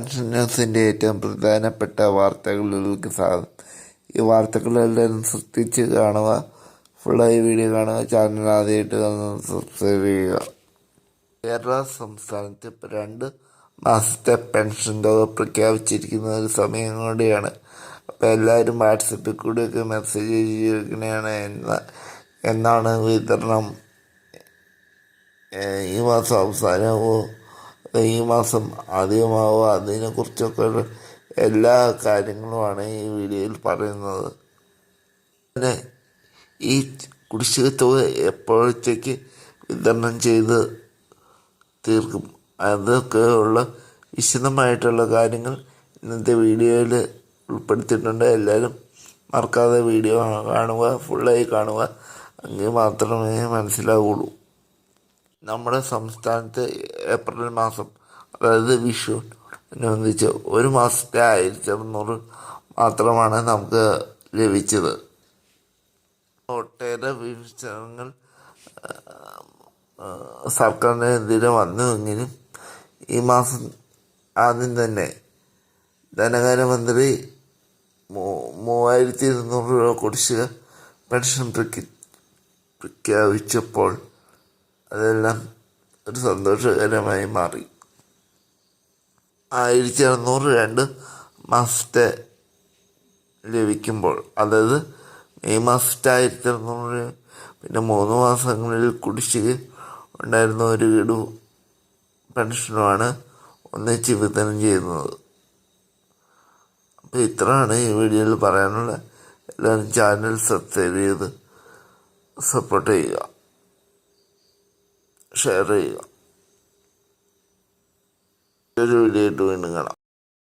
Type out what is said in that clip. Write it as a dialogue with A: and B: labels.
A: ന്യൂസിന്റെ ഏറ്റവും പ്രധാനപ്പെട്ട വാർത്തകളിലേക്ക് സ്വാഗതം. ഈ വാർത്തകളെല്ലാം ശ്രദ്ധിച്ച് കാണുക ഫുള്ളായി വീഡിയോ കാണുക ചാനൽ ആദ്യമായിട്ട് സബ്സ്ക്രൈബ് ചെയ്യുക. കേരള സംസ്ഥാനത്ത് രണ്ട് മാസത്തെ പെൻഷൻ തുക പ്രഖ്യാപിച്ചിരിക്കുന്ന ഒരു സമയം കൂടിയാണ്. അപ്പോൾ എല്ലാവരും വാട്സപ്പിൽ കൂടെയൊക്കെ മെസ്സേജ് ചെയ്തിരിക്കുന്നതാണ് എന്ന എന്നാണ് വിതരണം. ഈ മാസം അവസാനമോ ഈ മാസം ആദ്യമാവുക അതിനെക്കുറിച്ചൊക്കെ എല്ലാ കാര്യങ്ങളുമാണ് ഈ വീഡിയോയിൽ പറയുന്നത്. പിന്നെ ഈ കുടിശ്ശിക തുക എപ്പോഴത്തേക്ക് വിതരണം ചെയ്ത് തീർക്കും? അതൊക്കെയുള്ള വിശദമായിട്ടുള്ള കാര്യങ്ങൾ ഇന്നത്തെ വീഡിയോയിൽ ഉൾപ്പെടുത്തിയിട്ടുണ്ട്. എല്ലാവരും മറക്കാതെ വീഡിയോ കാണുക ഫുള്ളായി കാണുക. എങ്കിൽ മാത്രമേ മനസ്സിലാവുള്ളൂ. നമ്മുടെ സംസ്ഥാനത്ത് ഏപ്രിൽ മാസം അതായത് വിഷു അനുബന്ധിച്ച് ഒരു മാസത്തെ ആയിരത്തി അറുന്നൂറ് മാത്രമാണ് നമുക്ക് ലഭിച്ചത്. ഒട്ടേറെ വിമർശനങ്ങൾ സർക്കാരിനെതിരെ വന്നുവെങ്കിലും ഈ മാസം ആദ്യം തന്നെ ധനകാര്യമന്ത്രി മൂവായിരത്തി ഇരുന്നൂറ് രൂപ കുടിശ്ശിക പെൻഷൻ പ്രഖ്യ പ്രഖ്യാപിച്ചപ്പോൾ അതെല്ലാം ഒരു സന്തോഷകരമായി മാറി. ആയിരത്തി അറുന്നൂറ് രണ്ട് മാസത്തെ ലഭിക്കുമ്പോൾ അതായത് മെയ് മാസത്തെ ആയിരത്തി അറുന്നൂറ് പിന്നെ മൂന്ന് മാസങ്ങളിൽ കുടിശ്ശിക ഉണ്ടായിരുന്ന ഒരു ഗഡു പെൻഷനുമാണ് ഒന്നിച്ച് വിതരണം ചെയ്യുന്നത്. അപ്പോൾ ഇത്രയാണ് ഈ വീഡിയോയിൽ പറയാനുള്ള. എല്ലാവരും ചാനൽ സബ്സ്ക്രൈബ് ചെയ്ത് സപ്പോർട്ട് ചെയ്യുക. ഷെയർ ചെയ്യുക. ഒരു വീഡിയോ വീണ്ടും കാണാം.